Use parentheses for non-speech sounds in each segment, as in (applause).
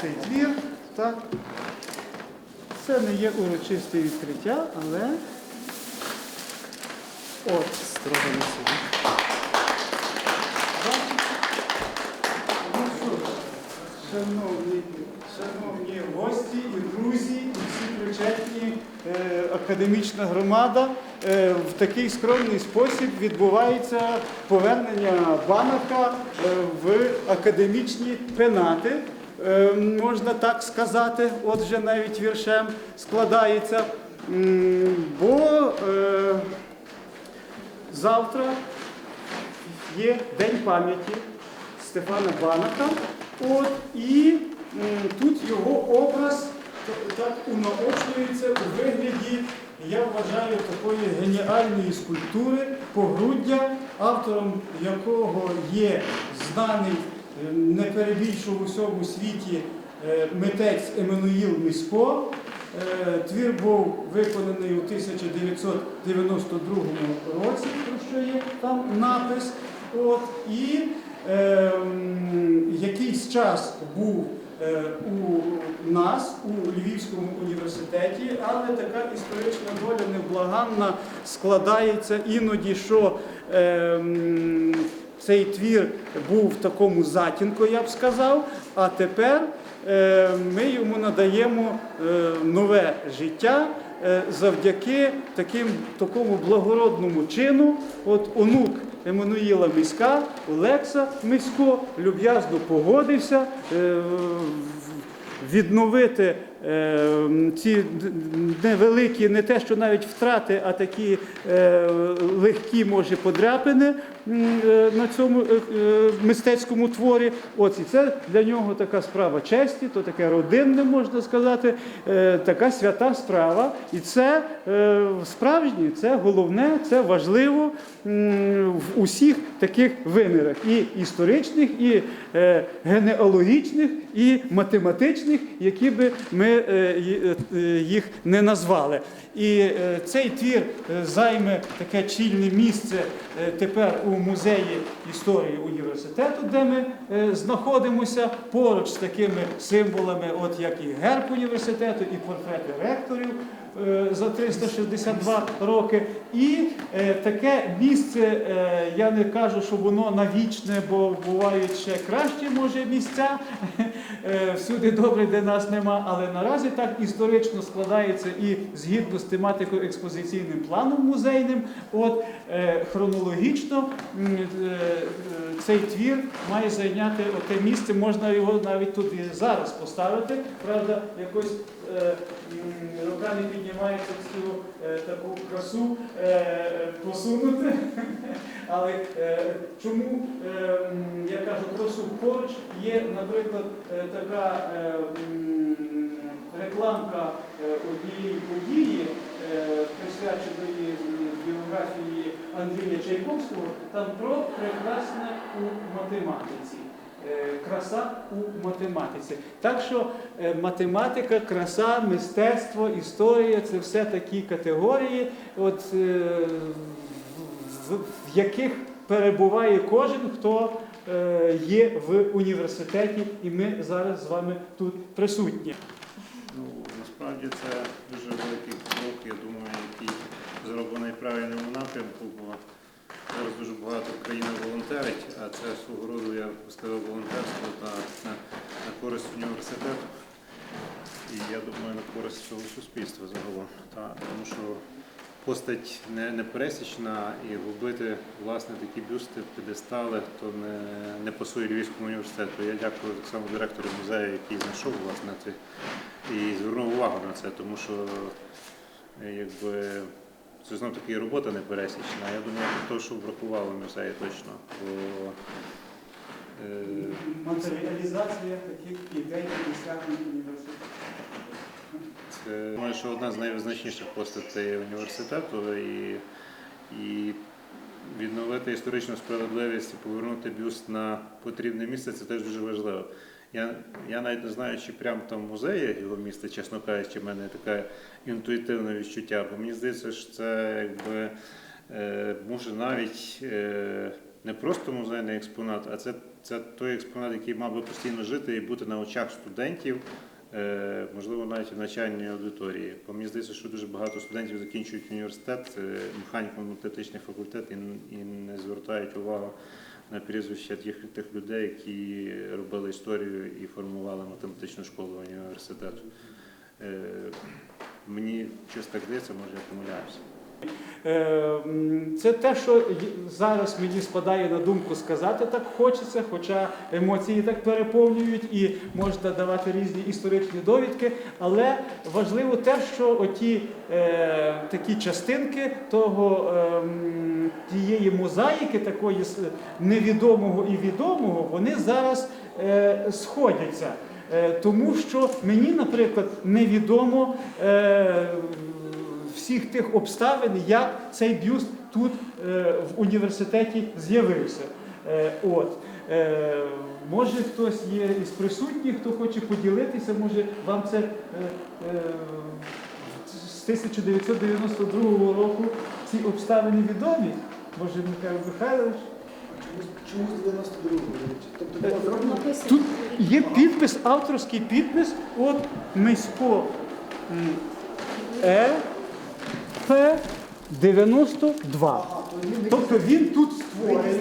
цей твір. Так. Це не є урочисте відкриття, але от Строго на собі. Ну шановні, шановні гості і друзі, і всі причетні, е, академічна громада, е, в такий скромний спосіб відбувається повернення банака е, в академічні пенати. Е, Можна так сказати, отже, навіть віршем складається. Бо е, завтра є День пам'яті Стефана Банака. От, і тут його образ та- так унаочнюється у вигляді, я вважаю, такої геніальної скульптури погруддя, автором якого є знаний, е, не перебільшив у всьому світі е, митець Еммануїл Місько. Е, Твір був виконаний у 1992 році, про що є там напис. От, і е, якийсь час був е, у нас у Львівському університеті, але така історична доля невблаганна складається іноді, що е, цей твір був в такому затінку, я б сказав, а тепер е, ми йому надаємо е, нове життя е, завдяки таким, такому благородному чину. От онук Еммануїла Міська, Олекса Місько, люб'язно погодився відновити ці невеликі, не те, що навіть втрати, а такі легкі, може, подряпини на цьому е, е, мистецькому творі. От і це для нього така справа честі, то таке родинне, можна сказати, е, така свята справа. І це е, справжнє, це головне, це важливо в усіх таких вимірах, і історичних, і е, генеалогічних, і математичних, які би ми е, е, їх не назвали. І е, цей твір е, займе таке чільне місце е, тепер у музеї історії університету, де ми знаходимося поруч з такими символами, от як і герб університету, і портрети ректорів за 362 роки. І е, таке місце, е, я не кажу, що воно навічне, бо бувають ще кращі, може, місця. (laughs) Е, Всюди добре, де нас нема, але наразі так історично складається і згідно з тематикою експозиційним планом музейним. От е, хронологічно е, е, цей твір має зайняти те місце, можна його навіть тут зараз поставити. Правда, якось е, м, рука не піднімається цю е, таку красу е, посунути. (laughs) Але чому я кажу красу поруч є, наприклад, така рекламка однієї події, присвяченої біографії Андрія Чайковського, там про прекрасне у математиці. Е, Краса у математиці. Так що е, математика, краса, мистецтво, історія це все такі категорії, от, е, в, яких перебуває кожен, хто є в університеті, і ми зараз з вами тут присутні. Ну, насправді це дуже великий крок, я думаю, який зроблений правильному напрямку, бо зараз дуже багато країн волонтерить, а це свого роду, я сказав, волонтерство на, на, на користь університету. І я думаю, на користь всього суспільства загалом. Та, тому що постать не, не пересічна і робити власне такі бюсти, підестали, то не, не пасує Львівському університету. Я дякую так само директору музею, який знайшов власне це і звернув увагу на це, тому що якби це знов таки робота не пересічна. Я думаю, то, що бракувало музею точно. Бо, е, Матеріалізація таких ідей досягнень університету. Це думаю, що одна з найвизначніших постатей університету і, і відновити історичну справедливість і повернути бюст на потрібне місце це теж дуже важливо. Я, я навіть не знаю, чи прямо там музей є його місце, чесно кажучи, в мене таке інтуїтивне відчуття, бо мені здається, що це якби е, може навіть е, не просто музейний експонат, а це, це той експонат, який мав би постійно жити і бути на очах студентів, е, можливо, навіть в навчальній аудиторії. Бо мені здається, що дуже багато студентів закінчують університет, механіко-математичний факультет і, і не звертають увагу на прізвища тих, тих людей, які робили історію і формували математичну школу університету. Е, Мені щось так здається, може я помиляюся. Е, Це те, що зараз мені спадає на думку сказати так хочеться, хоча емоції так переповнюють і можна давати різні історичні довідки. Але важливо те, що оті е, такі частинки того ем, тієї мозаїки, такої невідомого і відомого, вони зараз е, сходяться. Е, тому що мені, наприклад, невідомо. Е, всіх тих обставин, як цей бюст тут е, в університеті з'явився. Е, от. Е, може хтось є із присутніх, хто хоче поділитися, може вам це е, е, з 1992 року ці обставини відомі? Може, Михайло Михайлович? Чомусь 92 речі. Тобто Тут є підпис, авторський підпис от Мисько Е П 92. Він Тобто він тут створений.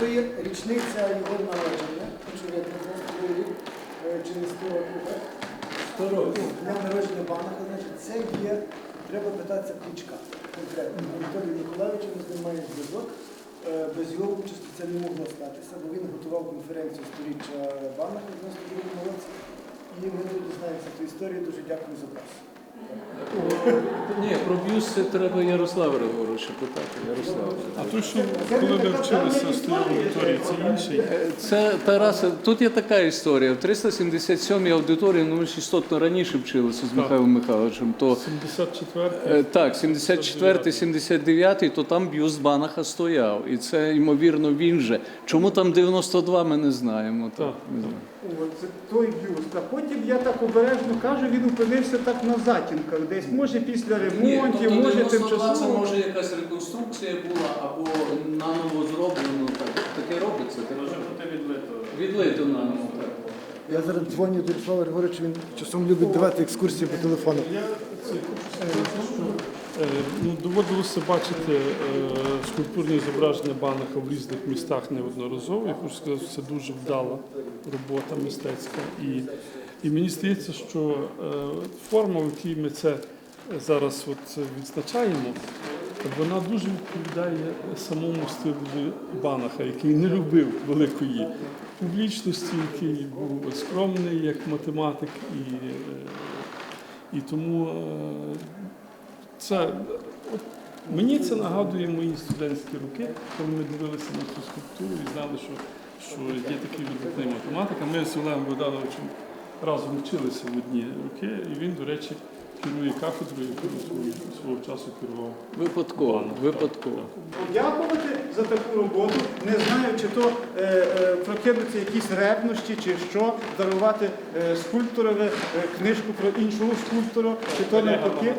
Це є річниця його народження, е, чи не 100 років. 100 років. Дня народження Банаха, значить, це є, треба питатися Кличка конкретно. Анатолій Миколаївич, ми з ним маємо зв'язок. Е, Без його участі це не могло статися, бо він готував конференцію сторіччя Банаха в 92 році. І ми тут дізнаємося ту історію. Дуже дякую за вас. Ні, про бюст це треба Ярослава Григоровича питати. Ярослав. А то, що коли ми вчилися з тої аудиторії, це інший. Це Тараса. Тут є така історія. В 377-й аудиторії, ну ми ж істотно раніше вчилися з Михайлом Михайловичем. То 74 е, так, 74-й, 79-й, то там бюст Банаха стояв. І це ймовірно він же. Чому там 92, ми не знаємо. Так, не знаю. От, це той бюст. А потім я так обережно кажу, він опинився так на затінках, десь може після ремонтів, може тимчасово. може якась реконструкція була або наново зроблено. Так, таке робиться. Може бути відлито. Відлито наново. Так. Я зараз дзвоню до Ярослава Григоровича, він часом любить давати екскурсії по телефону. Е, ну, доводилося бачити е, скульптурні зображення Банаха в різних містах неодноразово. Я хочу сказати, що це дуже вдала робота мистецька. І, і мені здається, що е, форма, в якій ми це зараз от відзначаємо, вона дуже відповідає самому стилю Банаха, який не любив великої публічності, який був скромний як математик і. і тому це от, мені це нагадує мої студентські роки, коли ми дивилися на цю скульптуру і знали, що, що є такий видатний математик. А Ми з Олегом Богдановичем разом вчилися в одні роки, і він, до речі, керує кафедрою, яку свого, свого часу керував. Випадково, випадково. Подякувати за таку роботу. Не знаю, чи то е, е, прокинуться якісь ревнощі, чи що, дарувати е, скульпторові е, книжку про іншого скульптора, чи то навпаки.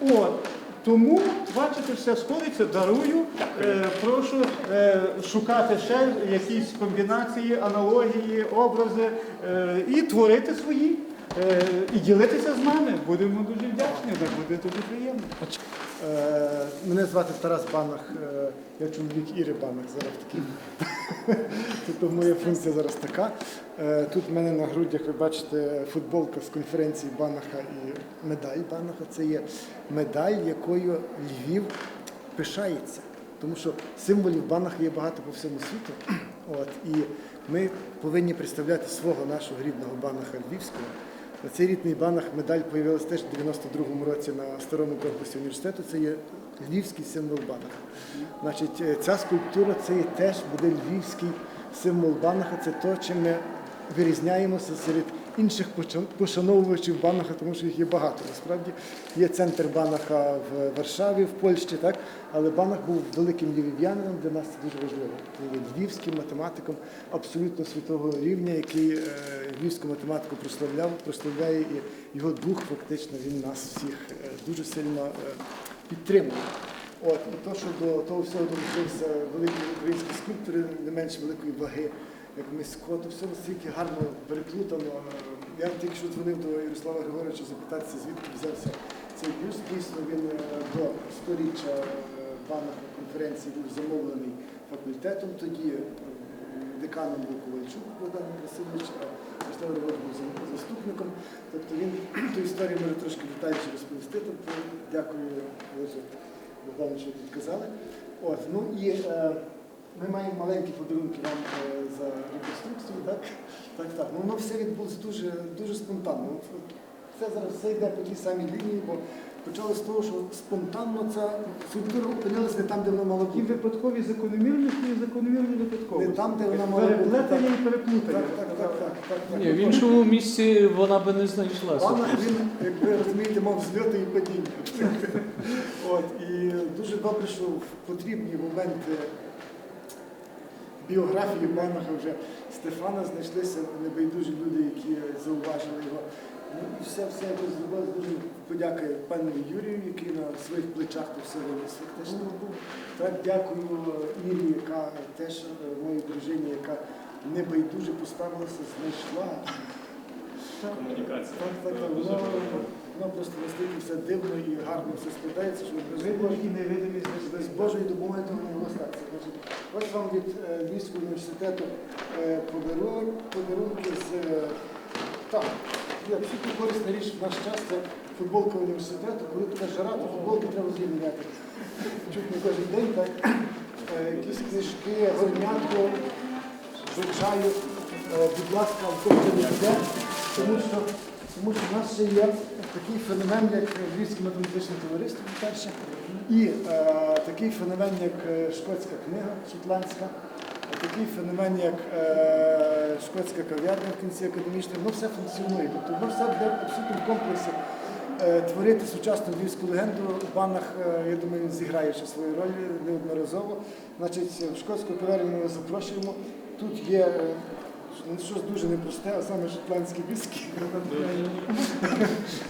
От. Тому, бачите, все сходиться, дарую. Е, прошу е, шукати ще якісь комбінації, аналогії, образи е, і творити свої. Е, і ділитися з нами. Будемо дуже вдячні, так буде дуже приємно. Е, Мене звати Тарас Банах, е, я чоловік Іри Банах зараз такий. (laughs) Тобто моя функція зараз така. Тут в мене на грудях ви бачите футболка з конференції Банаха і медаль Банаха. Це є медаль, якою Львів пишається. Тому що символів Банаха є багато по всьому світу. От, і ми повинні представляти свого нашого рідного Банаха Львівського. Цей рідний банах медаль появилась теж в 92-му році на старому корпусі університету. Це є львівський символ банаха. Значить, е, ця скульптура це є теж буде львівський символ банаха. Це то, чим ми вирізняємося серед інших пошановувачів банаха, тому що їх є багато. Насправді є центр банаха в Варшаві, в Польщі, так але банах був великим львів'янином. Для нас це дуже важливо. Він львівським математиком абсолютно світового рівня, який е, львівську математику прославляв, прославляє і його дух фактично він нас всіх е, дуже сильно е, підтримує. От, і то, що до того всього долучився великий український скульптор не менш великої ваги, як Мисько, то все настільки гарно переплутано. Я тільки що дзвонив до Ярослава Григоровича запитатися, звідки взявся цей бюст. Дійсно, він е, до сторіччя е, Банаха конференції був замовлений факультетом. Тоді е, деканом був Ковальчук Богдан Васильович, а Ярослав Григорович був заступником. Тобто він (clears throat) ту історію може трошки детальніше розповісти. Тобто, дякую Богдановичу, що підказали. От, ну і ми маємо маленькі подарунки вам е, за реконструкцію, так? Так, так. Ну, воно все відбулося дуже, дуже спонтанно. Це зараз все йде по тій самій лінії, бо почали з того, що спонтанно ця скульптура опинилася не там, де вона мала І випадкові закономірності і закономірні випадковості. Не там, де вона мала бути. Переплетення і Так, переплутання. так, так, так, так, так. Ні, в іншому місці вона би не знайшлася. Банах він, як ви розумієте, мав зльоти і падіння. (laughs) От, і дуже добре, що в потрібні моменти біографії Банаха вже Стефана знайшлися небайдужі люди, які зауважили його. Ну і все, все якось зробилось дуже подяка пану Юрію, який на своїх плечах то все виніс. Фактично. Так, дякую Ірі, яка теж е, моїй дружині, яка небайдуже поставилася, знайшла. Комунікація. Так, так, так. Воно, воно просто настільки все дивно і гарно все складається, що без Божої, без. Божої допомоги того не могло статися. Значить, ось вам від е, Львівського університету е, подарунки з е, так. Є корисна річ в наш час це футболка університету. Коли така жара, то футболки треба змінювати. Чуть не кожен день, так. Е, якісь книжки, горнятко, звичаю. Е, будь ласка, автобус не йде, тому що, тому що в нас ще є такий феномен, як Львівське математичне товариство, по-перше, і е, такий феномен, як е, шкотська книга шотландська, такий феномен, як е, шкотська кав'ярня в кінці академічної, воно все функціонує. Тобто воно все буде абсолютно в комплексі е, творити сучасну львівську легенду. В банах, е, я думаю, він зіграє ще свою роль неодноразово. Значить, в шкотську кав'ярню ми запрошуємо. Тут є щось дуже непросте, а саме шотландські віскі.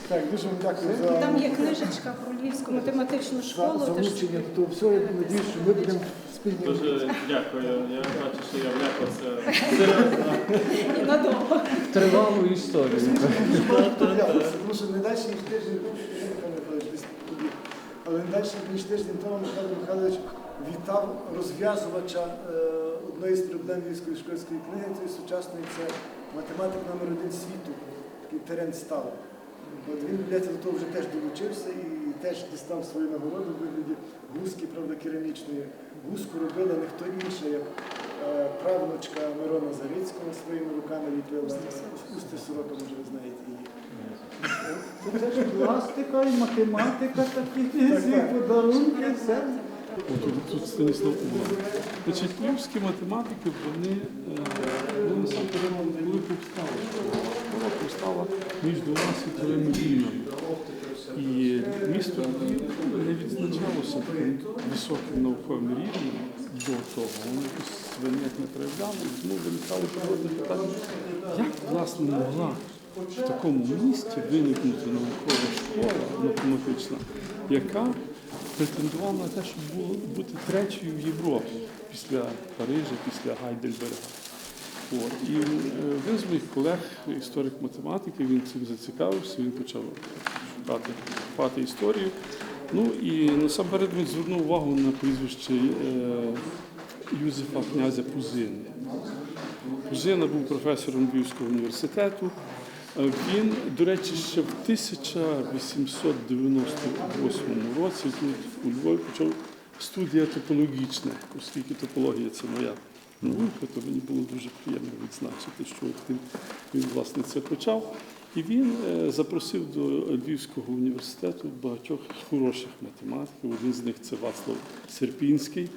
Так, дуже вам дякую за. Там є книжечка про львівську математичну за школу. Тож залучення до того всього. Я надіюсь, що ми будемо спільні. Дуже дякую. Я бачу, що я вляпався серйозно. і надовго. Тривалу історію. Боявся, Тому що не далі, ніж тиждень тому, що десь. Але не далі, ніж тиждень тому Михайло Михайлович вітав розв'язувача е, одної з проблем Львівської школьської книги, цієї сучасної, це математик номер один світу, такий Теренц Стал. От він, здається, до того вже теж долучився і теж дістав свою нагороду в вигляді гуски, правда, керамічної. Гуску робила не хто інша, як е, правнучка Мирона Зарицького своїми руками ліпила. Усти сорока, може, ви знаєте її. Це ж пластика і математика такі ці подарунки. Все. От тут, Станіслав Кулак. Значить, львівські математики, вони, вони насамперед, коли повстали, школа повстала між двома світовими війнами. І місто не відзначалося таким високим науковим рівнем до того. Воно якось не проявляло, і тому виникали природні питання, як власне могла в такому місті виникнути наукова школа математична, яка претендувала на те, щоб було бути третьою в Європі після Парижа, після Гайдельберга. От. І е, один з моїх колег, історик математики, він цим зацікавився, він почав шукати, шукати історію. Ну і насамперед він звернув увагу на прізвище е, Юзефа князя Пузини. Пузина був професором Львівського університету. Він, до речі, ще в 1898 році тут у Львові почав студія топологічна, оскільки топологія це моя наука, то мені було дуже приємно відзначити, що тим він власне це почав. І він е, запросив до Львівського університету багатьох хороших математиків. Один з них це Вацлав Серпінський.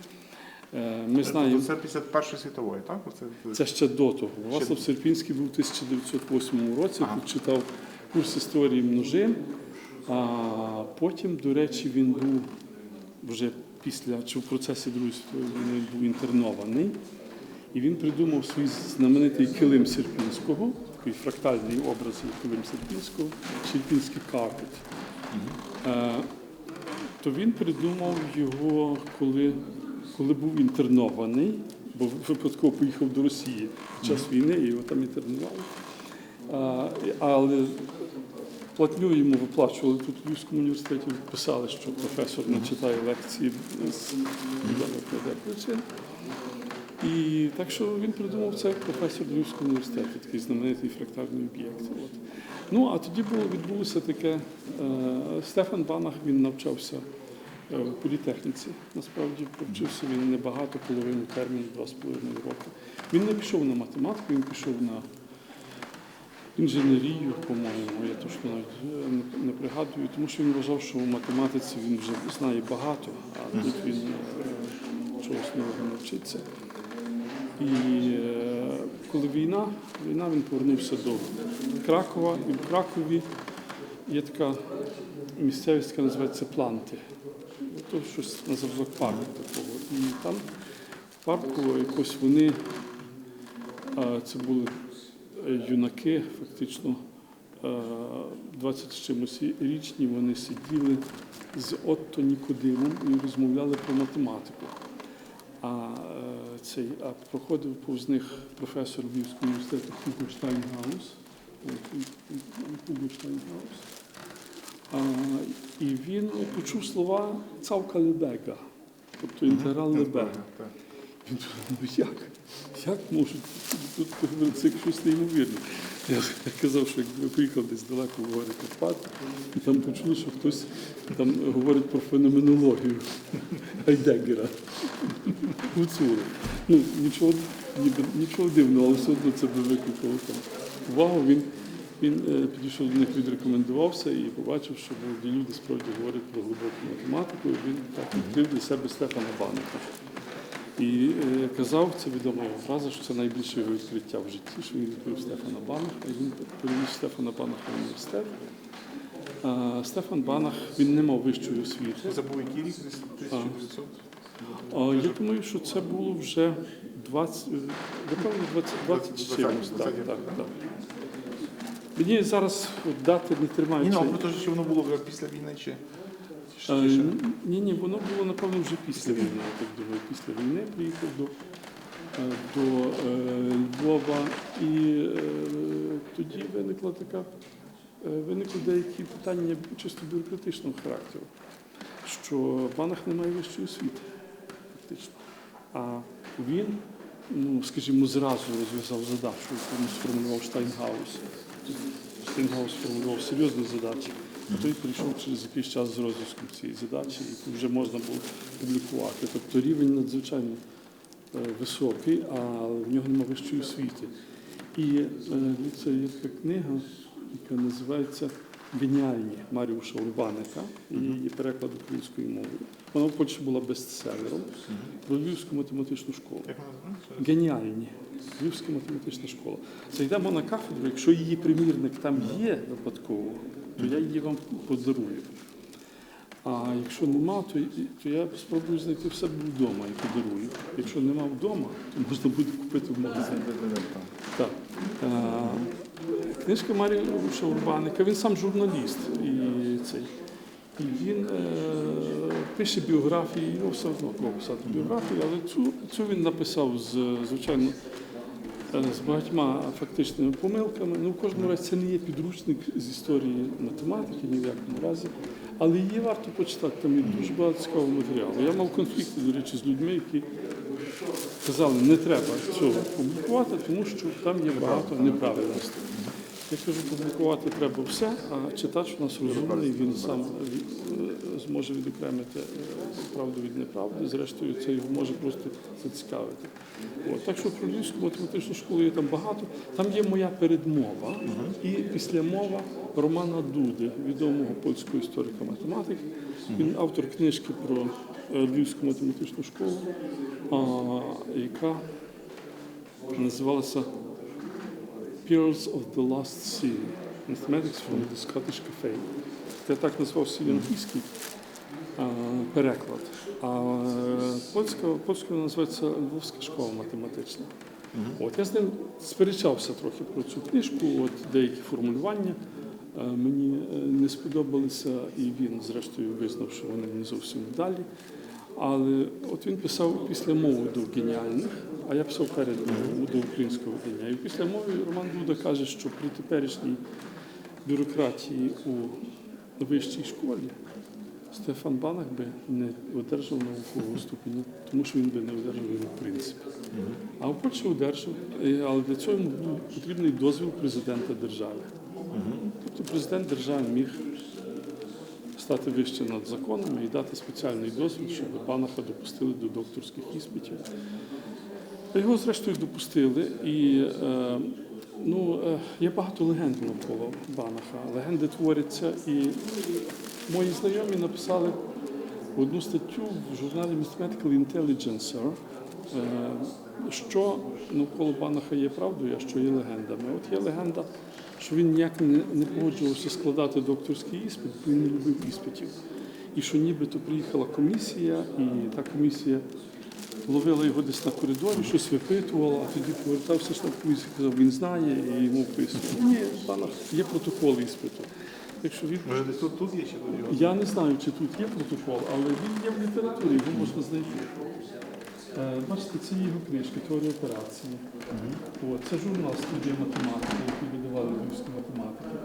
Е, Ми знаємо. Це після Першої світової, так? Оце, Це ще до того. Вацлав Серпінський був у 1908 році, Ага. тут читав курс історії множин, а потім, до речі, він був вже після чи в процесі Другої світової війни був інтернований. І він придумав свій знаменитий килим Серпінського, такий фрактальний образ килим Серпінського, Серпінський карпет. Е, то він придумав його, коли, коли був інтернований, бо випадково поїхав до Росії під час війни і його там інтернували. А, але платню йому виплачували тут у Львівському університеті, писали, що професор не читає лекції з причин. І так що він придумав це як професор Львівського університету, такий знаменитий фрактальний об'єкт. Ну а тоді було відбулося таке. Е, Стефан Банах він навчався в політехніці. Насправді повчився він небагато, половину терміну, два з половиною роки. Він не пішов на математику, він пішов на інженерію, по-моєму, я точно навіть е, не- пригадую, тому що він вважав, що в математиці він вже знає багато, а тут він е, чогось нового навчиться. І е, коли війна, війна він повернувся до Кракова, і в Кракові є така місцевість, яка називається Планти. То щось на зразок парку такого. І там в парку якось вони, це були е, юнаки, фактично е, 20 з чимось річні, вони сиділи з Отто Нікодимом і розмовляли про математику. А е, цей а проходив повз них професор Львівського університету Хуго Штайнгаус. От, Хуго Штайнгаус. А, і він почув слова цавка Лебега, тобто інтеграл Лебега. Він думає, ну як? Як можуть тут це щось неймовірне? Я, казав, що якби поїхав десь далеко в гори Карпати, і там почули, що хтось там говорить про феноменологію Гайдеггера. Гуцули. Ну, нічого, ніби, нічого дивного, але все одно це би викликало там увагу. Він, він е, підійшов до них, відрекомендувався і побачив, що молоді люди справді говорять про глибоку математику. І він так відкрив для себе Стефана Баника. І е, казав, це відома його фраза, що це найбільше його відкриття в житті, що він відкрив Стефана Банаха, і він перевіз Стефана Банаха в університет. Стефан Банах, він не мав вищої освіти. Це був який рік? 1900? Я думаю, що це було вже 20, е, напевно, 20, 20 з чимось. Так, так, так. Мені зараз дати не тримають. Ні, ну, про те, що воно було вже після війни чи? чи Е, ще? Ні, ні, воно було напевно вже після війни. Я так думаю, після війни приїхав до, е, до е, Львова, і е, тоді виникла така, е, виникли деякі питання чисто бюрократичного характеру, що Банах не має вищої освіти, фактично. А він, ну скажімо, зразу розв'язав задачу, яку сформулював Штайнгаус. Штайнгаус сформулював серйозні задачі. А той прийшов через якийсь час з розв'язком цієї задачі, яку вже можна було публікувати. Тобто рівень надзвичайно е, високий, а в нього немає вищої освіти. І е, це є така книга, яка називається Геніальні Маріуша Урбаника, і її переклад українською мовою. Вона в Польщі була бестселером про Львівську математичну школу. Геніальні. Львівська математична школа. Зайдемо на кафедру, якщо її примірник там є випадково, то я її вам подарую. А якщо нема, то, то я спробую знайти в себе вдома і подарую. Якщо нема вдома, то можна буде купити в магазині. Так. Книжка Марія Урбаника, він сам журналіст. І, цей, і він е, пише біографії, його все одно треба писати біографію, але цю, цю він написав з, звичайно, е, з багатьма фактичними помилками. Ну, в кожному разі це не є підручник з історії математики, ні в якому разі. Але її варто почитати, там є дуже багато цікавого матеріалу. Я мав конфлікти, до речі, з людьми, які казали, не треба цього публікувати, тому що там є багато неправильностей. Я кажу, публікувати треба все, а читач у нас розумний, він сам е, зможе відокремити е, правду від неправди. Зрештою, це його може просто зацікавити. От, так що про Львівську математичну школу є там багато. Там є моя передмова і післямова Романа Дуди, відомого польського історика математики. Він автор книжки про е, Львівську математичну школу, яка називалася Pearls of the Last Sea. Mathematics from the Scottish Cafe. Це так назвав свій англійський переклад. А е, польська, польською називається Львовська школа математична. От я з ним сперечався трохи про цю книжку, от деякі формулювання е, мені е, не сподобалися, і він, зрештою, визнав, що вони не зовсім вдалі. Але от він писав після мови до геніальних, а я писав перед мовою до українського видання. І після мови Роман Дуда каже, що при теперішній бюрократії у вищій школі Стефан Банах би не одержав наукового ступеня, тому що він би не одержав його в принципі. А в Польщі одержав, але для цього йому був потрібний дозвіл президента держави. Тобто президент держави міг стати вище над законами і дати спеціальний дозвіл, щоб Банаха допустили до докторських іспитів. Його, зрештою, допустили, і е, ну, е, є багато легенд навколо Банаха. Легенди творяться, і мої знайомі написали одну статтю в журналі Mathematical Intelligencer, е, що навколо Банаха є правдою, а що є легендами. От є легенда, що він ніяк не, не погоджувався складати докторський іспит, бо він не любив іспитів. І що нібито приїхала комісія, і та комісія ловила його десь на коридорі, щось випитувала, а тоді повертався штаб і сказав, він знає, і йому вписував. Ні, пана, є протокол іспиту. Якщо він Може, десь тут, тут є ще до нього? я не знаю, чи тут є протокол, але він є в літературі, його можна знайти. Е, Бачите, це його книжки, теорія операції. О, це журнал студія математики, який видавали львівські математики.